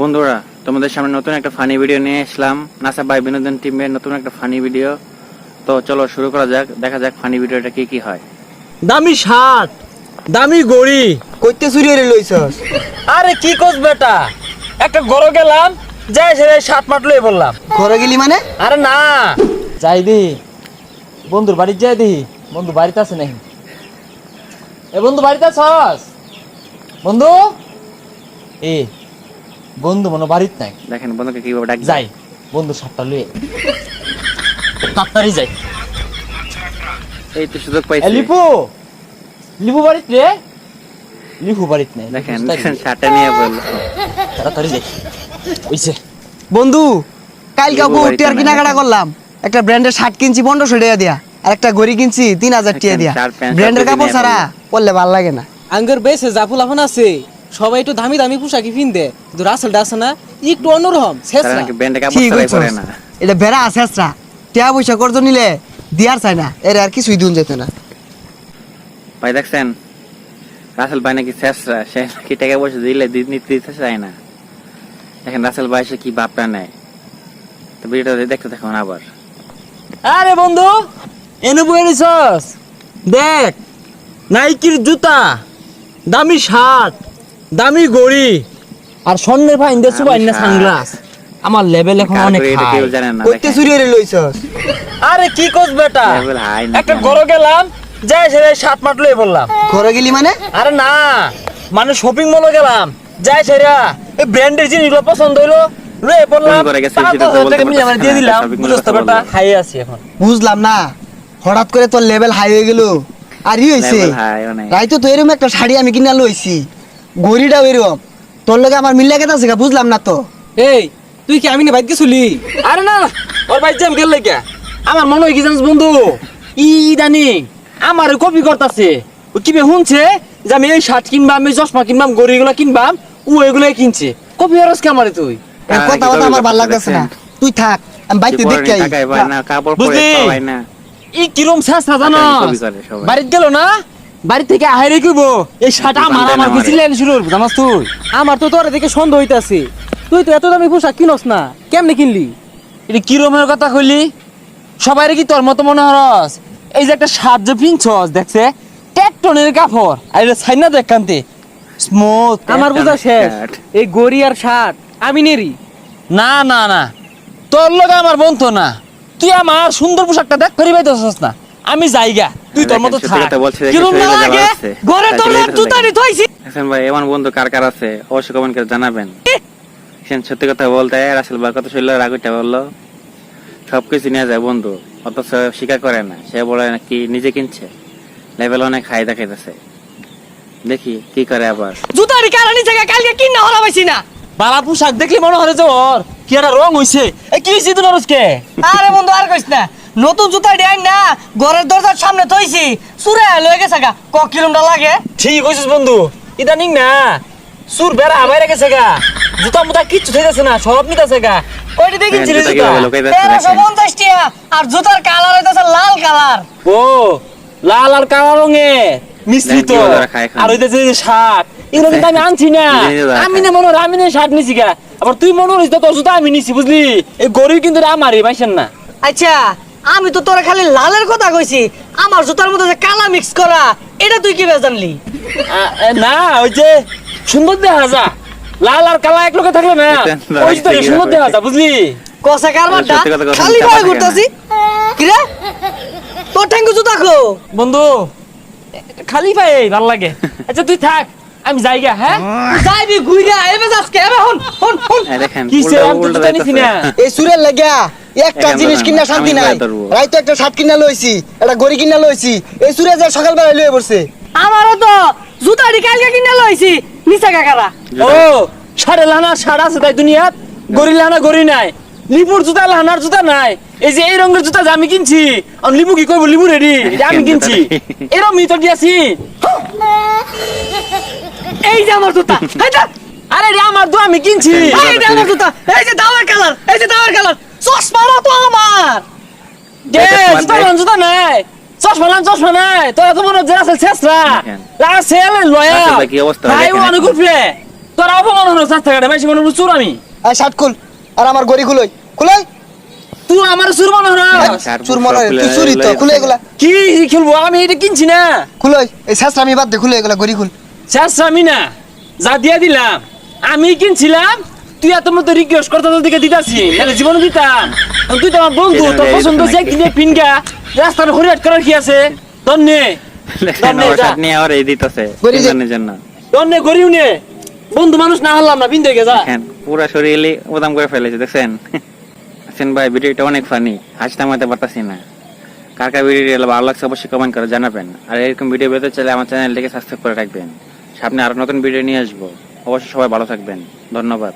বন্ধুরা তোমাদের সামনে নতুন একটা ফানি ভিডিও নিয়ে আসলাম নাসা বাই বিনোদন টিমের নতুন একটা ফানি ভিডিও তো চলো শুরু করা যাক দেখা যাক ফানি ভিডিওটা কি কি হয়। দামি শার্ট দামি গড়ি কইতে চুরি হয়ে লইছস? আরে কি কোস বেটা? একটা গরো গেলাম যাই সে সাত মাঠ লই বললাম। ঘরে গেলি মানে? আরে না যাই দি। বন্ধুর বাড়ি যাই দি। বন্ধু বাড়িতে আছে নাকি? এ বন্ধু বাড়িতে আছস? বন্ধু? এ বন্ধু মনে বাড়িতে নাই। দেখেন বন্ধুকে কীভাবে ডাক যাই বন্ধু সাতটা লুয়ে। তাড়াতাড়ি যাই। এই তো সুযোগ পাইছি। লিপু! লিপু বাড়িতে রে? লিপু বাড়িতে নেই। দেখেন দেখেন। শার্টটা নিয়ে বলল। তাড়াতাড়ি যাই। ওইছে বন্ধু কাল কাকু টিয়ার কেনাকাটা করলাম। একটা ব্র্যান্ডের শার্ট কিনছি পনেরোশো টাকা দিয়া। আর একটা ঘড়ি কিনছি তিন হাজার টাকা দিয়া। ব্র্যান্ডের কাপড় ছাড়া পরলে ভালো লাগে না। আঙ্গের বেসে জাফুল আফান আছে? সবাই একটু দামি দামি পোশাকি পিনদে। কিন্তু রাসেলটা আছে না একটু অন্যরকম শেষরা। নাকি ব্যান্ডে কাপড় ঠিক পরে না। এটা বেড়া আছে এসরা টিয়া পয়সা করতো নিলে দিয়ার চাই না এর আর কিছুই দুন যেত না। ভাই দেখছেন? রাসেল ভাই নাকি শেষরা সে নাকি টাকা পয়সা দিলে নিতে দিতে চায় না। দেখেন রাসেল ভাই সে কি বাপটা নেয়। তো ভিডিওটা দেখতে দেখুন আবার। আরে বন্ধু এনে বই এনেছস দেখ নাইকির জুতা দামি শার্ট। দামি ঘড়ি আর স্বর্ণের ভাই ইন্দে সুবাই না। সানগ্লাস। আমার লেভেল এখন অনেক হাই কইতে দেখেন। চুরি হয়ে লইছস। আরে কি কোস বেটা? একটা? গরো গেলাম যাই সে সাত মাঠ লই বললাম। ঘরে গেলি মানে? আরে না মানে শপিং মলে গেলাম। যাই সেরা এই ব্র্যান্ডের জিনিসগুলো পছন্দ হইল লয়ে ঘরে বলতে টাকা আমার দিয়ে দিলাম বুঝতে বেটা হাই আছি এখন। বুঝলাম না। হঠাৎ করে তোর লেভেল হাই হয়ে গেল। আর ই অনেক। রাইতো তো এরকম একটা শাড়ি আমি কিনা লইছি। ঘড়িটাও এরকম তোর লগে আমার মিল লাগে আছে বুঝলাম না তো। এই তুই কি আমি না বাইক গেছিলি? আরে না ওর ভাই জ্যাম গেল লাগা। আমার মনে হয় কি জানিস বন্ধু? ই ইদানি আমার কপি করতেছে। ও কি বে শুনছে যে আমি এই শার্ট কিনবাম আমি চশমা কিনবাম গড়ি গুলা কিনবাম ও এগুলো কিনছে। কপি হরস কে আমারে তুই? আর কথা কথা আমার ভালো লাগতেছে না। তুই থাক আমি বাইতে দেখতে আই। না, কাপড় পরে বুঝলি? না। ই কিরম জানো টাকা কপি করে বাড়িতে গেল না? বাড়ি থেকে আহারে কইব? এই আমার বান্ধায় না আমার আমারে। শুরু জানাস তুই। আমার তো তোর দেখে সন্দেহ হইতাছে। তুই তো এত দামি পোশাক কিনস না কেমনে কিনলি? এটা কিরমের কথা কইলি? সবাই কি তোর মতো মনে হরস? এই যে একটা শার্ট যে পিনছস দেখছে? টেকটনের কাপড়। আর এটা ছাইনা দেখ কান্তে। স্মুথ আমার বোঝা শেষ। এই গড়ি আর শার্ট আমি নেরি। না না না। তোর লগে আমার বন্ধু না। তুই আমার সুন্দর পোশাকটা দেখ ফেরি পাইতেছস না। আমি যাইগা তুই তোর মতো থাক। কথা বলছে দেখে কিরম না লাগে? ঘরে তোর না জুতা লাগে। থইছি। হাসান ভাই এমন বন্ধু কার কার আছে? অবশ্যই কমেন্ট করে জানাবেন। সেন সত্যি কথা বলতে রাসেল ভাই কত শরীর রাগুটা বলল। সবকিছু নিয়ে যায় বন্ধু অথচ স্বীকার করে না। সে বলে নাকি নিজে কিনছে। লেভেল অনেক হাই দেখাইতেছে। দেখি কি করে আবার? জুতারি কারণে থেকে কালকে কিনা হলা পাইছি না। বালা পোশাক দেখলি মনে হয় যে ওর কি একটা রং হইছে। এ কি হইছে তুই নরসকে আরে বন্ধু আর কইস না। নতুন জুতা ডিয়াই না ঘরের দরজার সামনে থইছি। সুরে লয়ে গেছে গা। ক কিলোমিটার লাগে? ঠিক কইছিস বন্ধু ইদানিং না সুর বেড়া বাইরে গেছে গা। জুতা মুতা কিচ্ছু থাইতেছে না সব নিতেছে গা। কয়টি দিয়ে কিনছিলি জুতা? জুতা তেরোশো পঞ্চাশ টিয়া আর জুতার কালার হইতেছে লাল কালার। ও লাল আর কালো রঙে মিশ্রিত। আর যে শার্ট। এগুলো কিন্তু আমি আনছি না। আমি। না মনে আমি না শার্ট নিছি গা। আবার তুই মনে হইস তোর জুতা আমি নিছি বুঝলি? এই গরিব কিন্তু আমারই পাইছেন না। আচ্ছা আমি তো তোরা খালি লালের কথা কইছি। আমার জুতার মধ্যে যে কালা মিক্স করা এটা তুই কি জানলি? না ওই যে সুন্দর দেখা যা। লাল আর কালা এক লোকে থাকলে না। ওই জুতা এটা সুন্দর কি দেখা যা বুঝলি? কষা কারবারটা সত্যি কথা কথা খালি চাপা পায়ে থাকে ঘুরতাছি। কিরে তোর ঠ্যাঙ্গু জুতা খো বন্ধু খালি পাই ভালো লাগে। আচ্ছা তুই থাক আমি যাই যাইগা হ্যাঁ? যাইবি ঘুইরা এবে যাসকে এবে হন হন হন। কি সে আমি তো উল্টা না। এই সুরের লাগিয়া। একটা জিনিস কিনা শান্তি নাই। ধরবো। একটা শার্ট কিনা লইছি একটা গড়ি কিনা লইছি এই সুরে যে সকালবেলা লইয়ে পড়ছে। আমারও তো জুতা কালকে কিনা লইছি নিচা কাকারা ও সাড়ে লানা সাড়া আছে তাই দুনিয়াত গরি লানা গরি নাই লিপুর জুতা লানার জুতা নাই এই যে এই রঙের জুতা যে আমি কিনছি আর লিপু কি করব লিপু রেডি আমি কিনছি। এরম মিতর দিয়েছি এই যে আমার জুতা আরে রে আমার তো আমি কিনছি। এই যে আমার জুতা এই যে দাওয়ার কালার এই যে দাওয়ার কালার। চশমাটা তো আমার। কে দেখে জুতা। লান জুতা নাই চশমা লান চশমা নাই তোরা তো মনে হচ্ছে রাসেল। রাসেল লয়া। ভাই অনুকূল তোর অপমান হলো চার মাইসি মনে চুর আমি। আর শার্ট খুল। আর আমার গড়ি খুলই খুলই তুই আমার চুর মনে হলো। চুর মনে হয়, তুই চুরি তো। খুলে এগুলা। কি খেলব? আমি এটা কিনছি না। খুলই এই শেষ আমি বাদ দে খুলে এগুলা গড়ি খুল। শেষ আমি না। যা দিয়া দিলাম। আমি কিনছিলাম তুই এত মতো রিকোয়েস্ট করতে তোর দিকে দিতাছি জীবনে দিতাম। তুই তো আমার বন্ধু তোর পছন্দ যে কিনে পিনগা রাস্তার হরিয়াট করার কি আছে? যা। নিয়ে আবার এই দিতেছে জন্য। নে গরিও নে। বন্ধু মানুষ না হারলাম না যা। দেখেন পুরা শরীরে উদাম করে ফেলেছে দেখছেন? আছেন ভাই ভিডিওটা অনেক ফানি হাসি থামাতে পারতাছি না। কার কার ভিডিও ভালো লাগছে অবশ্যই কমেন্ট করে জানাবেন। আর এরকম ভিডিও পেতে চাইলে আমার চ্যানেলটিকে সাবস্ক্রাইব করে রাখবেন। সামনে আরও নতুন ভিডিও নিয়ে আসব। অবশ্যই সবাই ভালো থাকবেন। ধন্যবাদ।